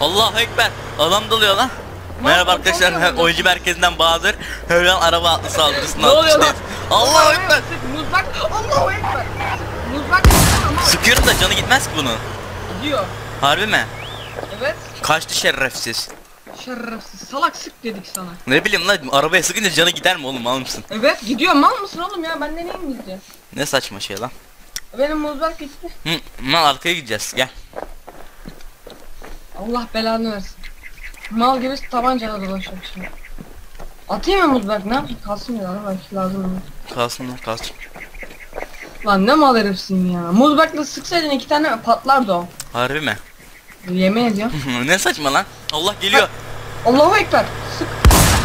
Allahu Ekber. Adam dalıyor lan. Merhaba arkadaşlar oyuncu merkezinden Bahadır. Hövlan araba atlı saldırısına Ne oluyor lan? Allahu Ekber. Muzbak. Allahu ekber. Muzbak ama Sıkıyorum da canı gitmez ki bunun. gidiyor. Harbi mi? Evet. Kaçtı şerefsiz. Şerefsiz. Salak sık dedik sana. Ne bileyim lan arabaya sıkınca canı gider mi oğlum mal mısın? Evet gidiyor. Mal mısın oğlum ya? Ben de neyim gideceğim? Ne saçma şey lan. Benim muzbak gitti. Hı, mal arkaya gideceğiz gel. Allah belanı versin. Mal gibi tabancayla dolaşıyor şimdi. Atayım mı muzbak ne yapayım? Kalsın ya belki lazım olur. Kalsın lan kalsın. Lan ne mal herifsin ya. Muzbakla sıksaydın iki tane patlardı o. Harbi mi? Yemin ediyorum. ne saçma lan. Allah geliyor. Allahu ekber. Sık.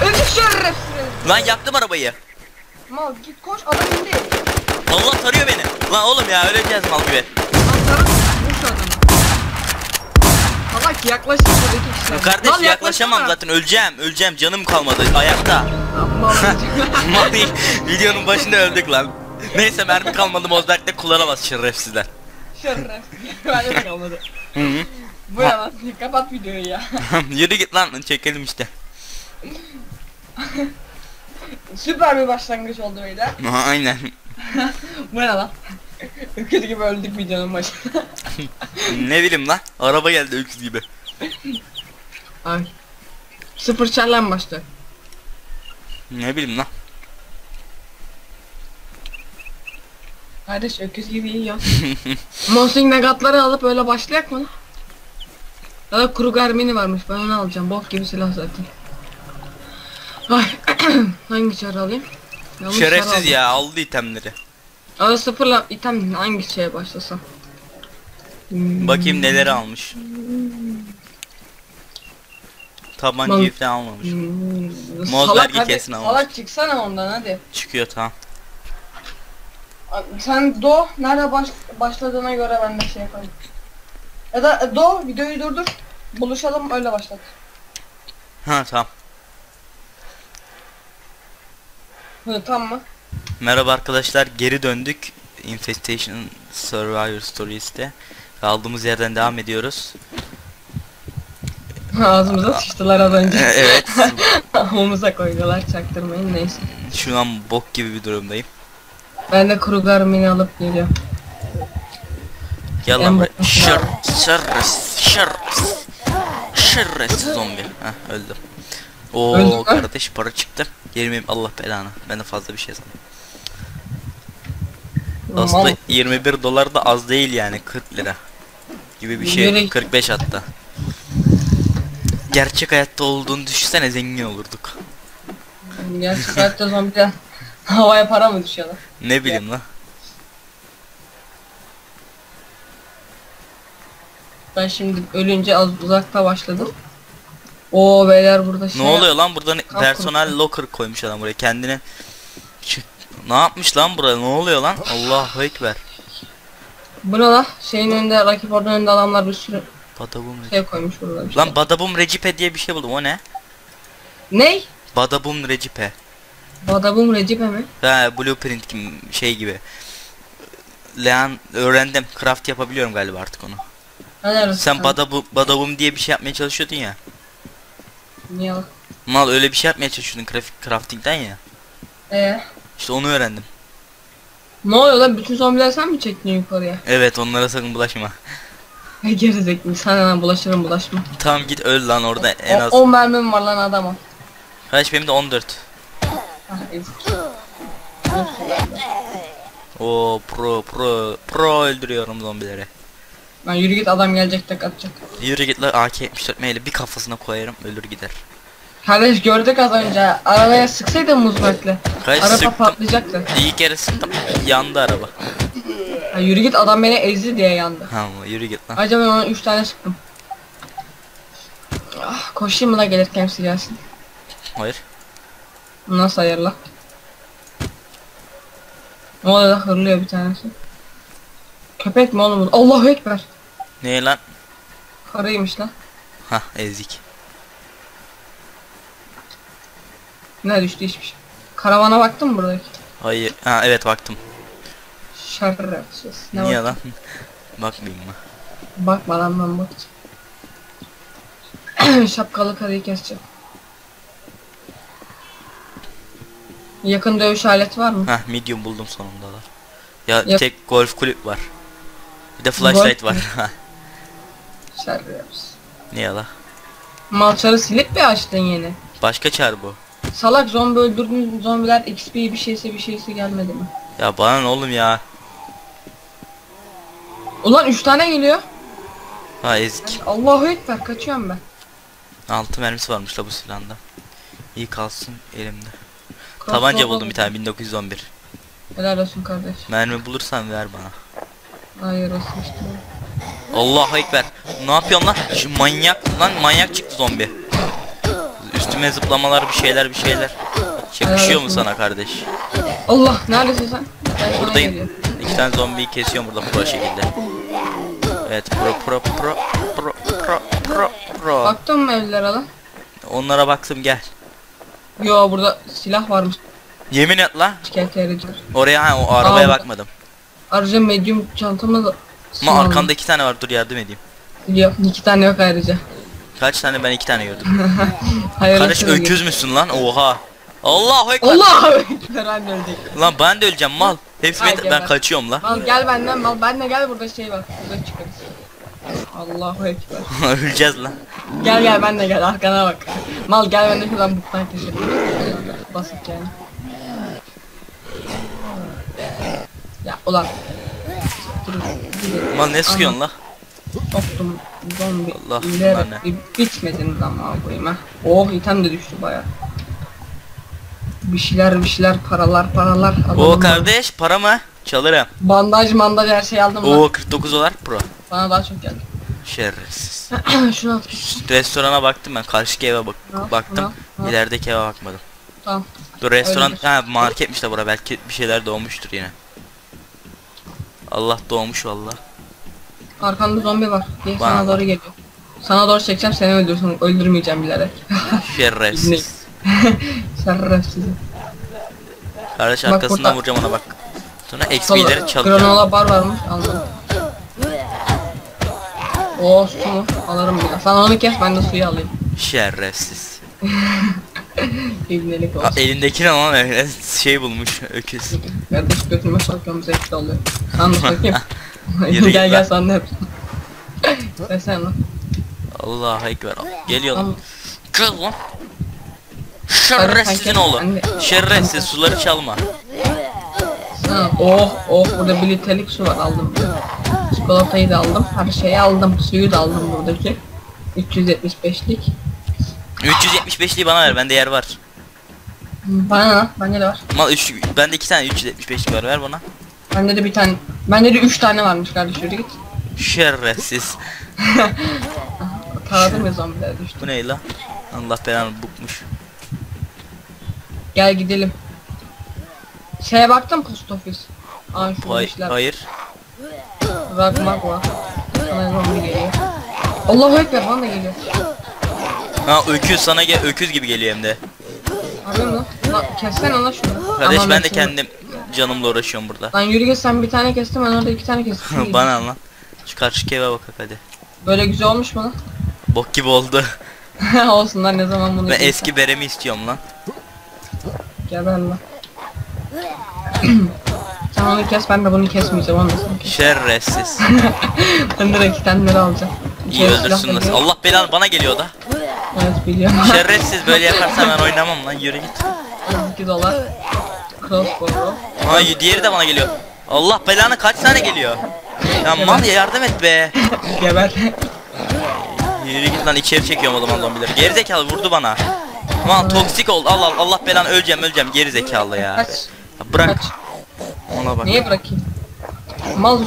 Öldük şerefsiz. Lan yaktım arabayı. Mal git koş adam indi. Allah tarıyor beni. Lan oğlum ya öleceğiz mal gibi. Buradaki kişiler. Kardeş Mal yaklaşamam yaklaşsana. zaten öleceğim. Öleceğim canım kalmadı ayakta. Mal videonun başında öldük lan. Neyse mermi kalmadı Mozbert'te kullanamaz şerefsizler. Şerefsiz. De kalmadı. Hı hı. Bu ya lan. Kapat videoyu ya. Yürü git lan çekelim işte. Süper bir başlangıç oldu. Aha, aynen. Bu ne lan? Öküz gibi öldük videonun başında. ne bileyim lan. Araba geldi öküz gibi. Ay. Sıfır çellen başladı. Ne bileyim lan. Kardeş öküz gibi yiyor. Monsing negatları alıp öyle başlayak mı lan? Ya da kuru garmini varmış ben onu alacağım. Bok gibi silah zaten. Ay. Hangi çarı alayım? Yanlış çarı Şerefsiz ya aldı itemleri. Aa sıfırla item hangi şeye başlasam? Hmm. Bakayım neleri almış. Tabancayı falan almamış. Hmm. Moz Salak vergi hadi, kesin almış. Salak çıksana ondan hadi. Çıkıyor tamam. Sen do nerede baş, başladığına göre ben de şey yaparım. Ya da e, do videoyu durdur. Buluşalım öyle başlat. Ha tamam. Hı tam mı? Merhaba arkadaşlar geri döndük. Infestation Survivor Stories'te. Kaldığımız yerden devam ediyoruz. Ağzımıza sıçtılar az önce. evet. Omuza koydular çaktırmayın neyse. Şu an bok gibi bir durumdayım. Ben de kuru garmini alıp geliyorum. Gel lan buraya. Şır, şırrıs, şırrıs. Şırrıs zombi. Heh öldüm. Oo kardeş para çıktı. Yerimeyim Allah belanı. Ben de fazla bir şey sandım. Aslında Mal. 21 dolar da az değil yani 40 lira. Gibi bir şey. Yürü. 45 hatta. Gerçek hayatta olduğunu düşünsene zengin olurduk. Gerçek hayatta zombiden havaya para mı düşüyorlar? Ne bileyim lan. Ben şimdi ölünce az uzakta başladım. Oo beyler burada şey Ne oluyor lan burada personel locker koymuş adam buraya kendine. Ne yapmış lan buraya? Ne oluyor lan? Allahu ekber. Bu ne lan? Şeyin önünde rakip oradan önünde adamlar bir sürü Badabum. şey koymuş burada. bir Lan şey. Badabum Recipe diye bir şey buldum. O ne? Ney? Badabum Recipe. Badabum Recipe mi? Ha blueprint gibi şey gibi. Lean öğrendim. Craft yapabiliyorum galiba artık onu. Helal Sen. Badabum, Badabum diye bir şey yapmaya çalışıyordun ya. Niye? Mal öyle bir şey yapmaya çalışıyordun grafik crafting'den ya. Ee, İşte onu öğrendim. ne oluyor lan? Bütün zombiler sen mi çektin yukarıya? Evet onlara sakın bulaşma. Ne gerizekalı. Sana lan bulaşırım bulaşma. Tamam git öl lan orada en az. 10 mermim var lan adama. Kaç benim de 14. Hah ezik. O pro pro pro öldürüyorum zombileri. Lan yürü git adam gelecek tek atacak. Yürü git lan AK-74 meyle bir kafasına koyarım ölür gider. Kardeş gördük az önce. Arabaya sıksaydın muzbekle. Kaç Araba sıktım. patlayacaktı. İyi kere sıktım. Yandı araba. Ha, yürü git adam beni ezdi diye yandı. Ha yürü git lan. Acaba ben ona 3 tane sıktım. Ah, koşayım mı da gelirken hepsi gelsin. Hayır. Nasıl hayır lan? Ne oluyor da hırlıyor bir tanesi. Köpek mi oğlum? Allahu Ekber. Ne lan? Karıymış lan. Hah ezik. Ne düştü hiçbir şey. Karavana baktın mı buradaki? Hayır. Ha evet baktım. Şerefsiz. Ne Niye bak- lan? Bakmayayım mı? Bakma lan ben bakacağım. Şapkalı karıyı keseceğim. Yakın dövüş aleti var mı? Heh medium buldum sonunda da. Ya Yap. tek golf kulüp var. Bir de flashlight var. Şerriyoruz. ne ya la? Malçarı silip mi açtın yeni? Başka çar bu. Salak zombi öldürdün zombiler XP bir şeyse bir şeyse gelmedi mi? Ya bana ne oğlum ya? Ulan 3 tane geliyor. Ha ezik. Allahu ekber kaçıyorum ben. 6 mermisi varmış la bu silahında. İyi kalsın elimde. Crossbow Tabanca buldum bir tane 1911. Helal olsun kardeş. Mermi bulursan ver bana. Hayır olsun işte. Allahu ekber. Ne yapıyorsun lan? Şu manyak lan manyak çıktı zombi. Üstüme zıplamalar bir şeyler bir şeyler. Yakışıyor mu sana kardeş? Allah neredesin sen? Ben Buradayım. İki tane zombiyi kesiyorum burada pro şekilde. Evet pro pro pro pro pro pro pro. Baktın mı evlere lan? Onlara baktım gel. Yo burada silah varmış. Yemin et la. Oraya ha o arabaya Aa, bakmadım. Ayrıca medium çantamda da Ama arkamda iki tane var dur yardım edeyim. Yok iki tane yok ayrıca. Kaç tane ben iki tane gördüm. Hayır. Kardeş öküz müsün lan? Oha. Allahu ekber. Allah ekber anne ölecek. Lan ben de öleceğim mal. Hepsi ben geber. kaçıyorum la. Al gel benden mal benle gel burada şey var. Burada çıkarız. Allahu ekber. Öleceğiz lan. Gel gel benle gel arkana bak. Mal gel benle şuradan buktan keselim. Basit yani. Ya ulan. Dur. Mal ne sıkıyorsun la? Soktum zombi. Allah, bunlar ne? Bitmediniz ama koyayım ha. Oh item de düştü baya. Bir şeyler bir şeyler paralar paralar. O kardeş para mı? Çalırım. Bandaj mandaj her şeyi aldım lan. O 49 dolar pro. Bana daha çok geldi. Şerefsiz. Şunu at. Restorana baktım ben karşıki eve bak Al, baktım. al, al. İlerideki eve bakmadım. Tamam. Dur restoran Öyledir. ha marketmiş de bura belki bir şeyler doğmuştur yine. Allah doğmuş valla. Arkanda zombi var. Gel Var sana mı? doğru geliyor. Sana doğru çekeceğim seni öldürsün. Öldürmeyeceğim bilerek. Şerefsiz. Şerefsiz. Kardeş Bak arkasından burada. vuracağım ona bak. Sonra XP'leri çalacağım. Granola bar varmış aldım. Oo su mu? Alırım bir daha. Sen onu kes ben de suyu alayım. Şerefsiz. İbnelik Aa, olsun. elindeki ne lan öyle şey bulmuş öküz. Kardeş götüme sokuyorum zevkli oluyor. Sen de sokayım. Yürü git gel gel lan. sen de yapsın. Sen lan. Allah ekber. Geliyor lan. Tamam. Kız lan. Kanka, oğlu. anne. Suları çalma. Ha, oh oh burada bir litrelik su var aldım. Çikolatayı da aldım. Her şeyi aldım. Suyu da aldım buradaki. 375'lik. 375'liği bana ver bende yer var. Bana bende de var. Mal 3 bende 2 tane 375'lik var ver bana. Bende de bir tane. Bende de 3 tane varmış kardeş yürü git. Şerefsiz. Taradım ya zombiler düştü. Bu ne la? Allah belanı bukmuş. Gel gidelim. Şeye baktım post ofis. Aa şu Hay işler. hayır. Ragmak var. Sana zombi geliyor. Allahu ekber bana da geliyor. Ha öküz sana gel öküz gibi geliyor hem de. Abi lan. Lan kessene lan şunu. Kardeş Aman ben de kendim canımla uğraşıyorum burada. Lan yürü git sen bir tane kestin ben orada iki tane kestim. Bana lan. Şu karşı eve bak hadi. Böyle güzel olmuş mu lan? Bok gibi oldu. Olsun lan ne zaman bunu Ben giysem. eski beremi istiyorum lan. Geber lan. Sen onu kes ben de bunu kesmeyeceğim onu. Şerefsiz. Ben iki tane alacağım. İyi silah öldürsün nasıl. Allah belanı bana geliyor da. Evet biliyorum. Şerefsiz böyle yaparsan ben oynamam lan yürü git. 2 dolar. Ha diğeri de bana geliyor. Allah belanı kaç tane geliyor? Ya mal ya yardım et be. Geber. Yürü git lan içeri çekiyorum o zaman zombileri. Gerizekalı vurdu bana. Aman toksik oldu. Allah Allah Allah belanı öleceğim öleceğim gerizekalı ya. Kaç. Ya bırak. Kaç. Ona bak. Niye bırakayım? Mal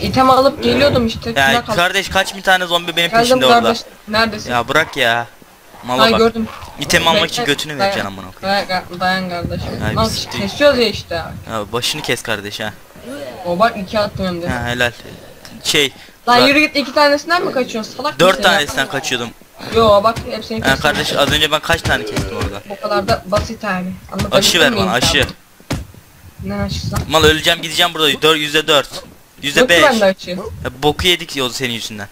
item alıp geliyordum işte. Ya kardeş kaç bin tane zombi benim Geldim peşimde orada. kardeş. Neredesin? Ya bırak ya. Mala Ay bak. gördüm. İtem almak için götünü dayan- vereceksin amına koyayım. Dayan, dayan kardeşim. Mal biz- kesiyoruz ya işte. Ya başını kes kardeş ha. O bak iki attım hem de. Ha helal. Şey. Lan yürü git iki tanesinden mi kaçıyorsun salak Dört mısın ya? tanesinden kaçıyordum. Yo bak hepsini Ha kardeş az önce ben kaç tane kestim orada. Bu kadar da basit yani. Anlatabildim Aşı ver mi bana insan? aşı. Ne aşısı lan? Mal öleceğim gideceğim burada. Dör, yüzde dört. Yüzde Yok ki beş. bende aşı. Ya boku yedik yolu senin yüzünden.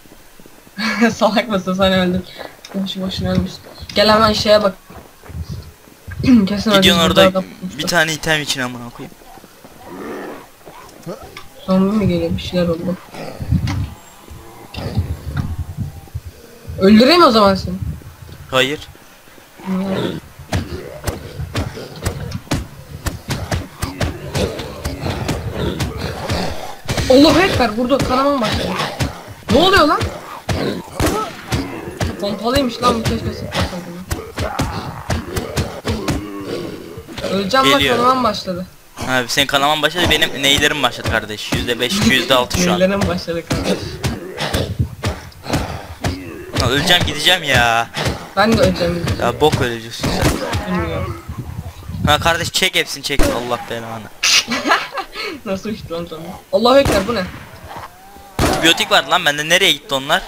salak mısın sen öldün. Boşu boşuna ölmüş. Gel hemen şeye bak. Kesin Gidiyorsun orada bir tane item için amına koyayım. Zombi mi geliyor bir şeyler oldu. Öldüreyim o zaman seni. Hayır. Allah ekber vurdu kanamam başladı. Ne oluyor lan? Pompalıymış lan bu keşke sıkmasaydım. Öleceğim bak Geliyor. kanamam başladı. Abi senin kanaman başladı benim neylerim başladı kardeş. %5 %6 şu an. Neylerim başladı kardeş. Lan öleceğim gideceğim ya. Ben de öleceğim. Ya bok öleceksin sen. Bilmiyorum. Ha kardeş çek hepsini çek. Allah belanı. Nasıl uçtu lan sonra? Allahu ekber bu ne? Antibiyotik vardı lan bende nereye gitti onlar?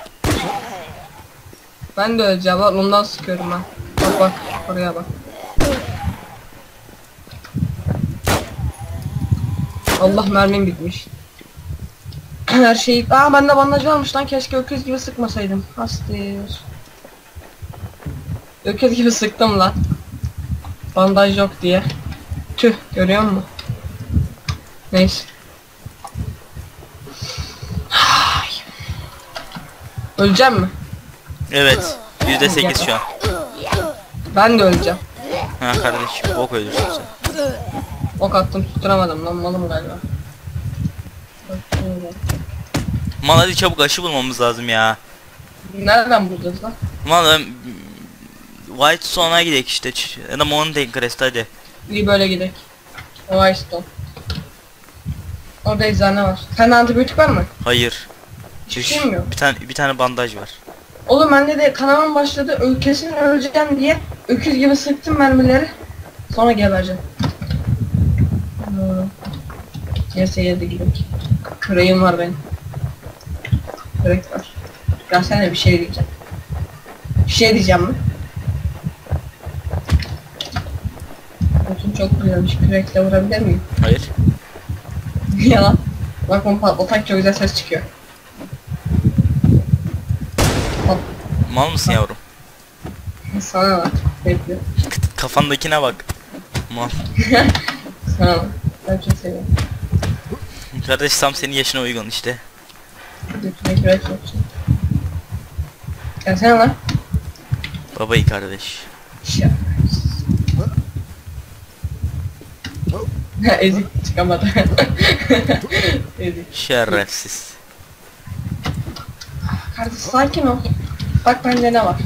Ben de öleceğim lan ondan sıkıyorum ben. Bak bak oraya bak. Allah mermim bitmiş. Her şeyi... Aa bende bandaj varmış lan keşke öküz gibi sıkmasaydım. Hastir. Öküz gibi sıktım lan. Bandaj yok diye. Tüh görüyor musun? Neyse. Öleceğim mi? Evet. %8 şu an. Ben de öleceğim. Ha kardeş bok ölürsün sen. Ok attım tutturamadım lan malım galiba. Mal hadi çabuk aşı bulmamız lazım ya. Nereden bulacağız lan? Mal White Stone'a gidelim işte. Ya da Mountain Crest hadi. İyi böyle gidelim. Whitestone. Orada eczane var. Sende antibiyotik var mı? Hayır. Hiçbir şeyim yok. Bir tane bir tane bandaj var. Oğlum bende de kanamam başladı. Kesin öleceğim diye öküz gibi sıktım mermileri. Sonra gebereceğim. Neyse yedi gidelim. Küreğim var benim. Kürek var. Ya sen de bir şey diyeceğim. Bir şey diyeceğim mi? Otun çok güzelmiş. Kürekle vurabilir miyim? Hayır. Yalan. Bak onu patlatak çok güzel ses çıkıyor. Mal mısın yavrum? sana bak. Bekle. Kafandakine bak. Mal. Sana bak. Ben çok seviyorum. Kardeş tam senin yaşına uygun işte. Götüne kürek soksun. Gelsene lan. Babayı kardeş. Ya. Ezik çıkamadı. Ezik. Şerefsiz. Kardeş sakin ol. Bak bende ne var.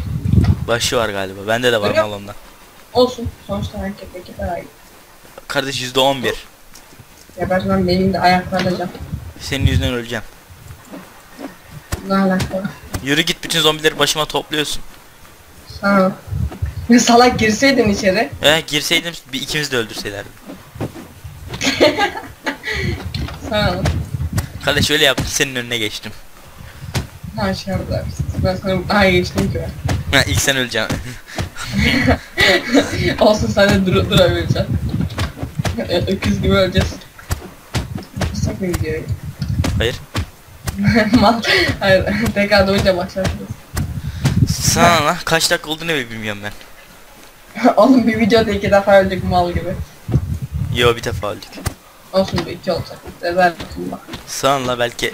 Başı var galiba. Bende de var Öyle mal ondan. Olsun. Sonuçta iki daha iyi. Kardeş %11. Ya ben lan benim de ayaklarda can. Senin yüzünden öleceğim. Ne alaka? Yürü git bütün zombileri başıma topluyorsun. Ha. Ya salak girseydin içeri. Eh girseydim bir ikimiz de öldürseylerdi. Sana bak. Kardeş öyle yaptım senin önüne geçtim. Ha şey. Ben sana daha iyi geçtim ki ben. Ha ilk sen öleceksin. Olsun sen de dur durabileceksin. Ö- Öküz gibi öleceğiz. Yapsak mı videoyu? Hayır. Mal. Hayır. Tekrar doğunca başlatırız. Sana lan kaç dakika oldu ne bilmiyorum ben. Oğlum bir videoda iki defa öldük mal gibi. Yo bir defa öldük. Olsun bir iki olacak. Rezer bak. Sana la belki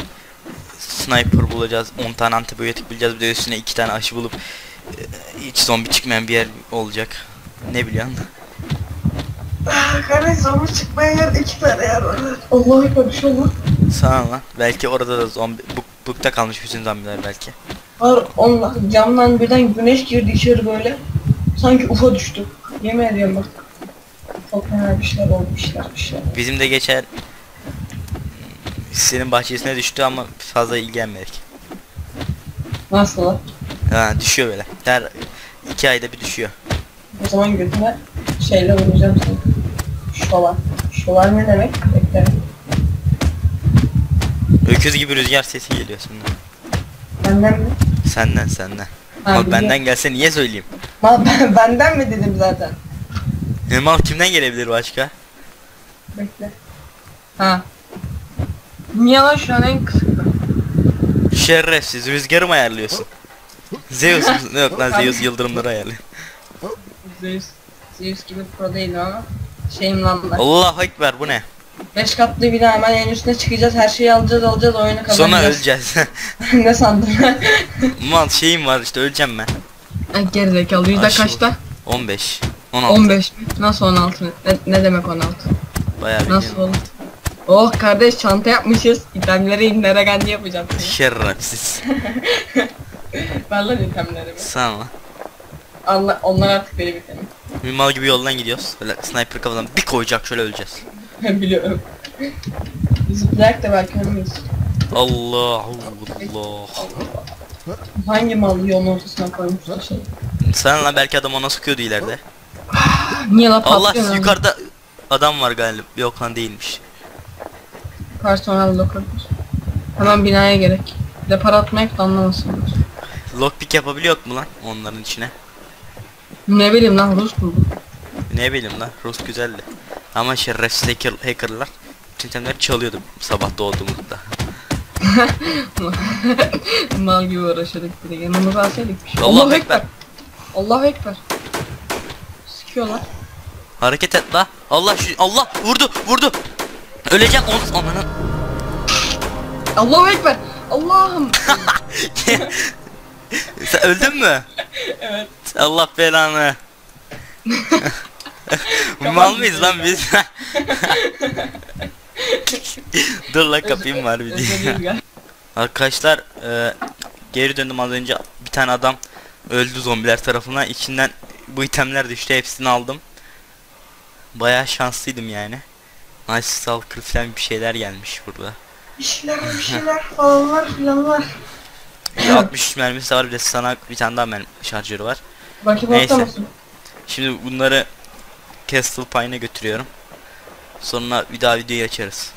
sniper bulacağız, 10 tane antibiyotik bulacağız bir de üstüne 2 tane aşı bulup e, hiç zombi çıkmayan bir yer olacak. Ne biliyorsun? Kardeş zombi çıkmaya yer iki tane yer var. Allah ekber bir şey olmaz. Sana lan belki orada da zombi buk, bukta kalmış bütün zombiler belki. Var onlar camdan birden güneş girdi içeri böyle. Sanki ufa düştü. Yemin ediyorum bak. Çok fena bir şeyler oldu bir şeyler. Bizim de geçen senin bahçesine düştü ama fazla ilgilenmedik. Nasıl? Ha düşüyor böyle. Her iki ayda bir düşüyor. O zaman götüne şeyle vuracağım seni. Şolar. Şolar ne demek? Bekle. Öküz gibi rüzgar sesi geliyor senden. Benden mi? Senden senden. Ha, Ama biliyorum. benden gelse niye söyleyeyim? Mal ben, benden mi dedim zaten? E, mal kimden gelebilir başka? Bekle. Ha. Niye lan şu an en kısık? Şerefsiz rüzgarı mı ayarlıyorsun? Zeus musun? Yok lan Zeus yıldırımları hayali. Zeus. Zeus gibi pro değil ama. Şeyim lan ben. Allahu ekber bu ne? 5 katlı bina hemen en üstüne çıkacağız. Her şeyi alacağız alacağız oyunu kazanacağız. Sonra öleceğiz. ne sandın? Mal şeyim var işte öleceğim ben. Ay gerizekalı yüzde Aşağı. kaçta? 15. 16. 15 mi? Nasıl 16? Ne, ne demek 16? Bayağı bir Nasıl olur? Oh kardeş çanta yapmışız. İtemleri inleregendi yapacağım. seni. Şerefsiz. Lan itemlerimi. Sana. Allah, onlar artık benim itemim. Bir mal gibi yoldan gidiyoruz. Böyle sniper kafadan bir koyacak şöyle öleceğiz. Biliyorum. Zıplayak da belki ölmeyiz. Allah Allah. Hangi mal yolun ortasına koymuştu şey? Sen lan belki adam ona sıkıyordu ileride. Niye la Allah yukarıda adam var galiba. Yok lan değilmiş. Personel lokaldir. Hemen binaya gerek. Depar atmak da anlamasınlar. Lockpick yapabiliyor mu lan onların içine? Ne bileyim lan Rus bu. Ne bileyim lan Rus güzeldi. Ama şerefsiz hacker, hackerlar bütün itemleri çalıyordu sabah doğduğumuzda. Mal gibi uğraşıyorduk bir de yanımıza alsaydık bir şey. Allahu Allahu Ekber. Allahu Ekber. Sıkıyorlar. Hareket et la. Allah şu Allah vurdu vurdu. Öleceğim on ananı. Allahu Ekber. Allah'ım. Sen öldün mü? evet. Allah belanı. Mal mıyız lan biz? Dur la kapayım var bir diye. Arkadaşlar e, geri döndüm az önce bir tane adam öldü zombiler tarafından içinden bu itemler düştü hepsini aldım. Bayağı şanslıydım yani. Nice Stalker falan bir şeyler gelmiş burada. Bir şeyler bir şeyler falanlar filanlar. Bir 63 mermisi var bir de sana bir tane daha mermi şarjörü var. Bakayım Neyse. Şimdi bunları Castle Pine'a götürüyorum. Sonra bir daha videoyu açarız.